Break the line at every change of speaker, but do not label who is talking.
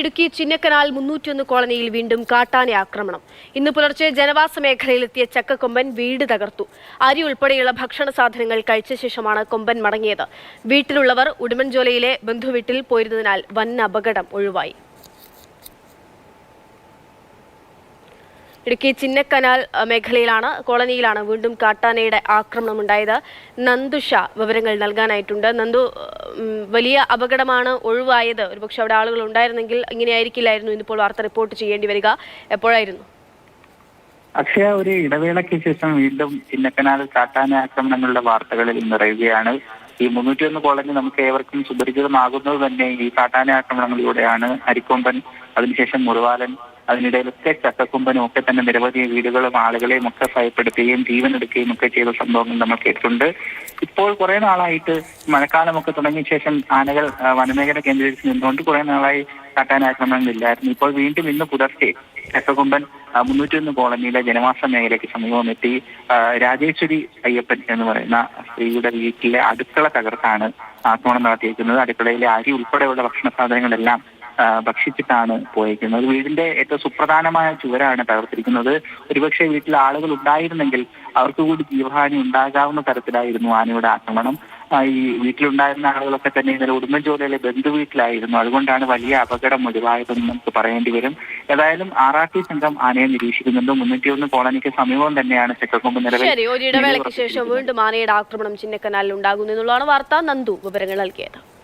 ഇടുക്കി ചിന്നക്കനാൽ മുന്നൂറ്റിയൊന്ന് കോളനിയിൽ വീണ്ടും കാട്ടാന ആക്രമണം. ഇന്ന് പുലർച്ചെ ജനവാസ മേഖലയിലെത്തിയ ചക്കക്കൊമ്പൻ വീട് തകർത്തു. അരി ഉൾപ്പെടെയുള്ള ഭക്ഷണ സാധനങ്ങൾ കഴിച്ച ശേഷമാണ് കൊമ്പൻ മടങ്ങിയത്. വീട്ടിലുള്ളവർ ഉടുമൻചോലയിലെ ബന്ധുവീട്ടിൽ പോയിരുന്നതിനാൽ വൻ അപകടം ഒഴിവായി. ഇടുക്കി ചിന്നക്കനാൽ മേഖലയിലാണ് കോളനിയിലാണ് വീണ്ടും കാട്ടാനയുടെ ആക്രമണം ഉണ്ടായത് നന്ദുഷ വിവരങ്ങൾ നൽകാനായിട്ടുണ്ട്. നന്ദു വലിയ അപകടമാണ് ഒഴിവായത്. ഒരുപക്ഷെ അവിടെ ആളുകൾ ഉണ്ടായിരുന്നെങ്കിൽ ഇങ്ങനെയായിരിക്കില്ലായിരുന്നു ഇന്നിപ്പോൾ വാർത്ത റിപ്പോർട്ട് ചെയ്യേണ്ടി വരിക. എപ്പോഴായിരുന്നു?
അക്ഷയ ഒരു ഇടവേളയ്ക്ക് ശേഷം വീണ്ടും ചിന്നക്കനാൽ കാട്ടാന ആക്രമണങ്ങളുടെ വാർത്തകളിൽ നിറയുകയാണ്. ഈ മുന്നൂറ്റി ഒന്ന് കോളനി നമുക്ക് ഏവർക്കും സുപരിചിതമാകുന്നത് തന്നെ ഈ കാട്ടാന ആക്രമണങ്ങളിലൂടെയാണ്. അരിക്കൊമ്പൻ അതിനുശേഷം മുറിവാലൻ അതിനിടയിലൊക്കെ ചക്കക്കൊമ്പനും ഒക്കെ തന്നെ നിരവധി വീടുകളും ആളുകളെയും ഒക്കെ ഭയപ്പെടുത്തുകയും ജീവനെടുക്കുകയും ഒക്കെ ചെയ്ത സംഭവങ്ങൾ നമ്മൾ കേട്ടിട്ടുണ്ട്. ഇപ്പോൾ കുറെ നാളായിട്ട് മഴക്കാലമൊക്കെ തുടങ്ങിയ ശേഷം ആനകൾ വനമേഖല കേന്ദ്രീകരിച്ച് നിന്നുകൊണ്ട് കുറെ നാളായി ആക്രമണങ്ങളില്ലായിരുന്നു ഇപ്പോൾ വീണ്ടും ഇന്ന് പുലർച്ചെ ചക്കക്കൊമ്പൻ മുന്നൂറ്റിയൊന്ന് കോളനിയിലെ ജനവാസ മേഖലയ്ക്ക് സമീപം എത്തി രാജേശ്വരി അയ്യപ്പൻ എന്ന് പറയുന്ന സ്ത്രീയുടെ വീട്ടിലെ അടുക്കള തകർത്താണ് ആക്രമണം നടത്തിയിരിക്കുന്നത്. അടുക്കളയിലെ അരി ഉൾപ്പെടെയുള്ള ഭക്ഷണ സാധനങ്ങളെല്ലാം ഭക്ഷിച്ചിട്ടാണ് പോയിരിക്കുന്നത് വീടിന്റെ ഏറ്റവും സുപ്രധാനമായ ചുവരാണ് തകർത്തിരിക്കുന്നത്. ഒരുപക്ഷെ വീട്ടിൽ ആളുകൾ ഉണ്ടായിരുന്നെങ്കിൽ അവർക്ക് കൂടി ജീവഹാനി ഉണ്ടാകാവുന്ന തരത്തിലായിരുന്നു ആനയുടെ ആക്രമണം. ഈ വീട്ടിലുണ്ടായിരുന്ന ആളുകളൊക്കെ തന്നെ ഇന്നലെ ഉടുമ്പൻചോലയിലെ ബന്ധുവീട്ടിലായിരുന്നു അതുകൊണ്ടാണ് വലിയ അപകടം ഒഴിവായതെന്ന് നമുക്ക് പറയേണ്ടി വരും. ഏതായാലും ആർ ആർ ടി സംഘം ആനയെ നിരീക്ഷിക്കുന്നുണ്ട്. മുന്നൂറ്റിയൊന്ന് കോളനിക്ക് സമീപം തന്നെയാണ് ചെക്കക്കൊമ്പ് നിലവിൽ
ഒരു ഇടവേളയ്ക്ക് ശേഷം വീണ്ടും ആനയുടെ ആക്രമണം ചിന്നക്കനാലിൽ ഉണ്ടാകുന്നു എന്നുള്ളതാണ് വാർത്ത. നന്ദു വിവരങ്ങൾ നൽകിയത്.